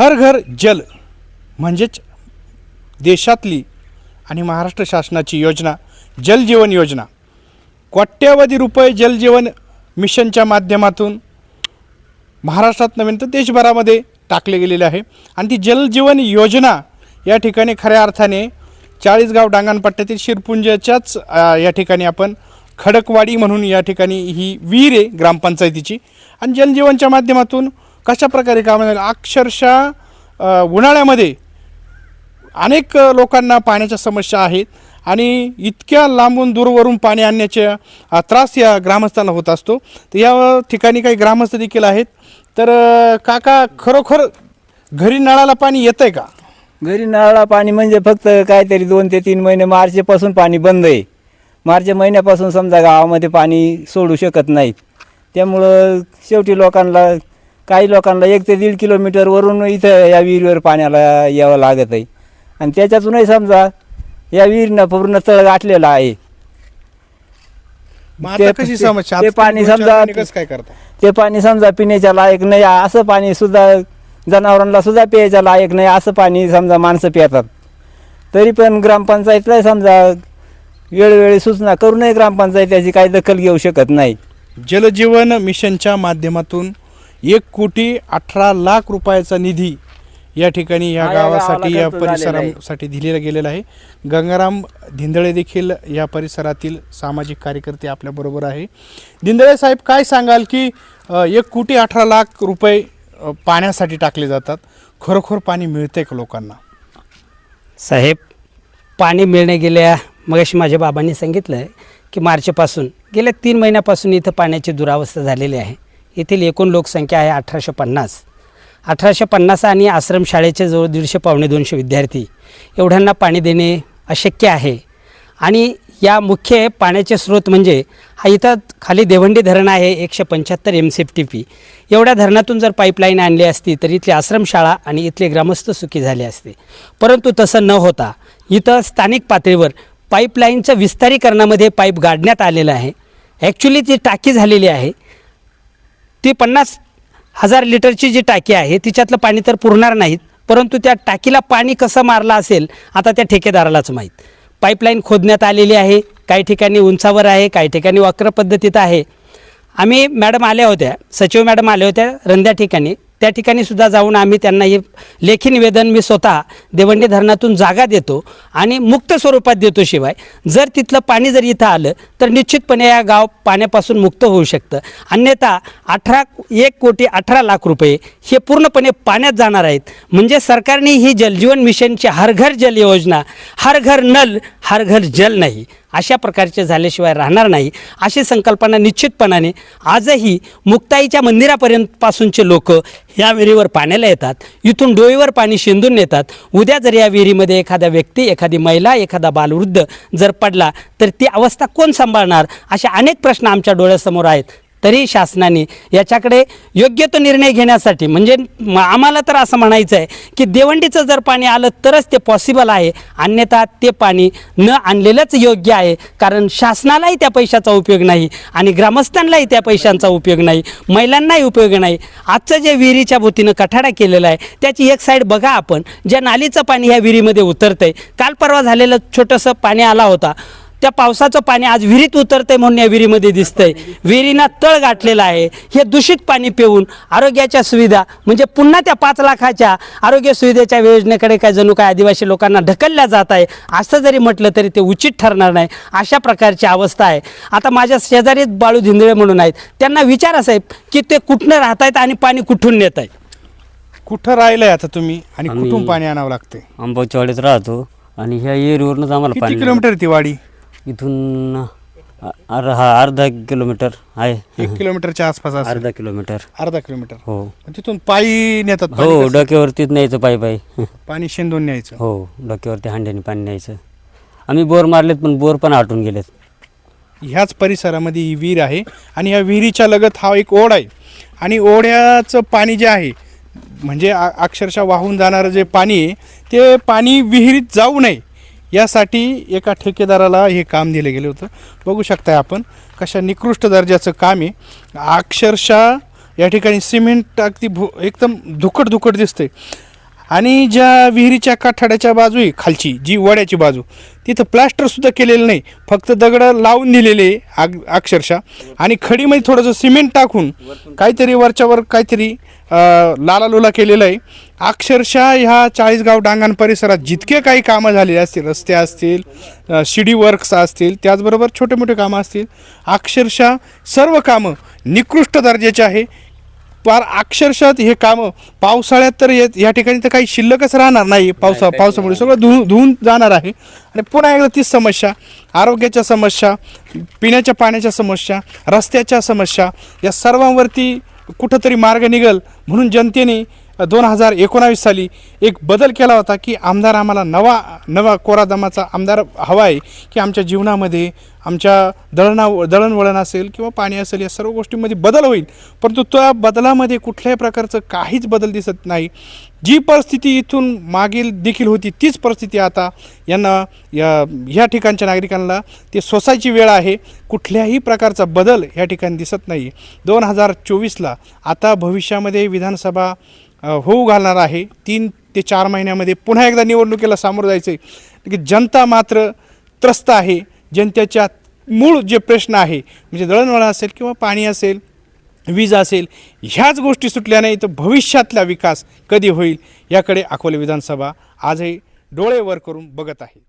हर घर जल म्हणजेच देशातली आणि महाराष्ट्र शासनाची योजना जलजीवन योजना. कोट्यावधी रुपये जलजीवन मिशनच्या माध्यमातून महाराष्ट्रात नव्हे तर देशभरामध्ये टाकले गेलेले आहे. आणि ती जलजीवन योजना या ठिकाणी खऱ्या अर्थाने चाळीसगाव डांगणपट्ट्यातील शिरपुंजाच्याच या ठिकाणी आपण खडकवाडी म्हणून या ठिकाणी ही विहीर आहे ग्रामपंचायतीची. आणि जलजीवनच्या माध्यमातून कशा प्रकारे काम झालं अक्षरशः उन्हाळ्यामध्ये अनेक लोकांना पाण्याच्या समस्या आहेत आणि इतक्या लांबून दूरवरून पाणी आणण्याच्या त्रास या ग्रामस्थांना होत असतो. तर या ठिकाणी काही ग्रामस्थ देखील आहेत. तर काका खरोखर घरी नळाला पाणी येतं आहे का? घरी नळाला पाणी म्हणजे फक्त काहीतरी दोन ते तीन महिने मार्चपासून पाणी बंद आहे. मार्च महिन्यापासून समजा गावामध्ये पाणी सोडू शकत नाहीत. त्यामुळं शेवटी लोकांना काही लोकांना एक ते दीड किलोमीटरवरून इथं या विहिरीवर पाण्याला यावं लागत आहे. आणि त्याच्यातूनही समजा या विहिरीनं पूर्ण तळ गाठलेला आहे. मग आता ते- कशी ते- समस्या? ते आता पाणी तुम्ही समजा- महिने कसं काय करता? ते पाणी समजा पिण्याच्या लायक नाही असं पाणी सुद्धा जनावरांना सुद्धा प्यायच्या लायक नाही असं पाणी समजा माणसं पितात. तरी पण ग्रामपंचायतला समजा वेळोवेळी सूचना करूनही ग्रामपंचायत त्याची काही दखल घेऊ शकत नाही. जलजीवन मिशनच्या माध्यमातून एक कोटी अठरा लाख रुपयाचा निधी या ठिकाणी या गावासाठी या. परिसरासाठी दिलेला गेलेला आहे. गंगाराम धिंदळे देखील या परिसरातील सामाजिक कार्यकर्ते आपल्याबरोबर आहे. धिंदळे साहेब काय सांगाल की एक कोटी अठरा लाख रुपये पाण्यासाठी टाकले जातात. खरोखर पाणी मिळतंय का लोकांना? साहेब पाणी मिळणे गेल्या मगाशी माझ्या बाबांनी सांगितलं आहे की मार्चपासून गेल्या तीन महिन्यापासून इथं पाण्याची दुरावस्था झालेली आहे. येथील एकूण लोकसंख्या आहे अठराशे पन्नास. अठराशे पन्नास आणि आश्रमशाळेचे जवळ दीडशे पावणे दोनशे विद्यार्थी. एवढ्यांना पाणी देणे अशक्य आहे. आणि या मुख्य पाण्याचे स्रोत म्हणजे हा इथं खाली देवंडी धरण आहे एकशे पंच्याहत्तर M C F T P एवढ्या धरणातून जर पाईपलाईन आणली असती तर इथली आश्रमशाळा आणि इथले ग्रामस्थ सुखी झाले असते. परंतु तसं न होता इथं स्थानिक पातळीवर पाईपलाईनचं विस्तारीकरणामध्ये पाईप गाडण्यात आलेलं आहे. ॲक्च्युली ती टाकी झालेली आहे. ती पन्नास हजार लिटरची जी टाकी आहे तिच्यातलं पाणी तर पुरणार नाहीत परंतु त्या टाकीला पाणी कसं मारलं असेल आता त्या ठेकेदारालाच माहीत. पाईपलाईन खोदण्यात आलेली आहे काही ठिकाणी उंचावर आहे काही ठिकाणी वक्र पद्धतीत आहे. आम्ही मॅडम आल्या होत्या सचिव मॅडम आल्या होत्या रंध्या ठिकाणी. त्या ठिकाणी सुद्धा जाऊन आम्ही त्यांना हे लेखी निवेदन मी स्वतः देवंडी धरणातून जागा देतो आणि मुक्त स्वरूपात देतो शिवाय. जर तिथलं पाणी जर इथं आलं तर निश्चितपणे या गाव पाण्यापासून मुक्त होऊ शकतं. अन्यथा अठरा एक कोटी अठरा लाख रुपये हे पूर्णपणे पाण्यात जाणार आहेत. म्हणजे सरकारने ही जलजीवन मिशनची हर घर जल योजना हर घर नल हर घर जल नाही. अशा प्रकारचे झाल्याशिवाय राहणार नाही अशी संकल्पना निश्चितपणाने आजही मुक्ताईच्या मंदिरापर्यंत पासूनचे लोक या विहिरीवर पाण्याला येतात इथून डोईवर पाणी शिंदून नेतात. उद्या जर या विहिरीमध्ये एखादा व्यक्ती एखादी महिला एखादा बालवृद्ध जर पडला तर ती अवस्था कोण सांभाळणार? असे अनेक प्रश्न आमच्या डोळ्यासमोर आहेत. तरी शासनाने याच्याकडे योग्य तो निर्णय घेण्यासाठी म्हणजे म- आम्हाला तर असं म्हणायचं आहे की देवंडीचं जर पाणी आलं तरच ते पॉसिबल आहे. अन्यथा ते पाणी न आणलेलंच योग्य आहे. कारण शासनालाही त्या पैशाचा उपयोग नाही आणि ग्रामस्थांनाही त्या पैशांचा उपयोग नाही. महिलांनाही उपयोग नाही. आजचं जे विहिरीच्या भोवतीनं कठाडा केलेला आहे त्याची एक साईड बघा आपण. ज्या नालीचं पाणी ह्या विहिरीमध्ये उतरतं आहे काल परवा झालेलं छोटंसं पाणी आला होता. त्या पावसाचं पाणी आज विहिरीत उतरतंय म्हणून या विहिरीमध्ये दिसतंय. विहिरीना तळ गाठलेला आहे. हे दूषित पाणी पिऊन आरोग्याच्या सुविधा म्हणजे पुन्हा त्या पाच लाखाच्या आरोग्य सुविधेच्या योजनेकडे काय जणू काय आदिवासी लोकांना ढकलल्या जात आहे. असं जरी म्हटलं तरी ते उचित ठरणार नाही. अशा प्रकारची अवस्था आहे. आता माझ्या शेजारी बाळू धिंदळे म्हणून आहेत. त्यांना विचारा साहेब की ते कुठनं राहत आहेत आणि पाणी कुठून नेत आहेत कुठं राहिलंय आता तुम्ही? आणि आम्ही- कुठून पाणी आणावं लागतंय? आंबाचीवाडीत राहतो आणि ह्या एरियावरूनच आम्हाला किती पाणी किलोमीटर आहे ती वाडी? इथून अर हा अर्धा किलोमीटर आहे. एक किलोमीटरच्या आसपास असेल. अर्धा किलोमीटर. अर्धा किलोमीटर. हो. तिथून पायी नेतात पाणी हो कसं? डोक्यावरतीच न्यायचं पायी पायी. पाणी शेंदून न्यायचं. हो डोक्यावरती हांड्याने पाणी न्यायचं. आम्ही बोर मारलेत पण बोर पण आटून गेलेत. ह्याच परिसरामध्ये ही विहीर आहे आणि या विहिरीच्या लगत हा एक ओढ आहे. आणि ओढ्याचं पाणी जे आहे म्हणजे आ- अक्षरशः वाहून जाणारं जे पाणी आहे ते पाणी विहिरीत जाऊ नये. यासाठी एका ठेकेदाराला हे काम दिलं गेलं होतं. बघू शकताय आपण कशा निकृष्ट दर्जाचं काम आहे. अक्षरशः या ठिकाणी सिमेंट अगदी भू एकदम धुकट धुकट दिसतंय. आणि ज्या विहिरीच्या काठाड्याच्या बाजू आहे खालची जी वड्याची बाजू तिथं प्लास्टरसुद्धा केलेलं नाही. फक्त दगडं लावून दिलेले आहे अक्षरशः. आणि खडीमध्ये थोडंसं सिमेंट टाकून काहीतरी वरच्यावर काहीतरी अं, लालालुला केलेलं आहे. अक्षरशः ह्या चाळीसगाव डांगण परिसरात जितके काही कामं झालेले असतील रस्ते असतील शिडी वर्क्स असतील त्याचबरोबर छोटे मोठे कामं असतील अक्षरशः सर्व कामं निकृष्ट दर्जाचे आहे. पार अक्षरशः हे कामं पावसाळ्यात तर येत या ठिकाणी तर काही शिल्लकच राहणार नाही. पावसा पावसामुळे सगळं धुवून धुवून जाणार आहे. आणि पुन्हा एकदा तीच समस्या आरोग्याच्या समस्या पिण्याच्या पाण्याच्या समस्या रस्त्याच्या समस्या या सर्वांवरती कुठंतरी मार्ग निघल म्हणून जनतेने दोन हजार एकोणावीस साली एक बदल केला होता की आमदार आम्हाला नवा नवा कोरा दमाचा आमदार हवा आहे की आमच्या जीवनामध्ये आमच्या दळणा दळणवळण असेल किंवा पाणी असेल या सर्व गोष्टींमध्ये बदल होईल. परंतु त्या बदलामध्ये कुठल्याही प्रकारचं काहीच बदल दिसत नाही. जी परिस्थिती इथून मागील देखील होती तीच परिस्थिती आता यांना या ह्या ठिकाणच्या नागरिकांना ते सोसायची वेळ आहे. कुठल्याही प्रकारचा बदल ह्या ठिकाणी दिसत नाही. दोन हजार चोवीसला आता भविष्यामध्ये विधानसभा होऊ घालणार आहे. तीन ते चार महिन्यामध्ये पुन्हा एकदा निवडणुकीला सामोरं जायचं आहे की जनता मात्र त्रस्त आहे. जनतेच्या मूळ जे प्रश्न आहे म्हणजे दळणवळण असेल किंवा पाणी असेल वीज असेल ह्याच गोष्टी सुटल्या नाही तर भविष्यातला विकास कधी होईल याकडे अकोले विधानसभा आजही डोळे वर करून बघत आहे.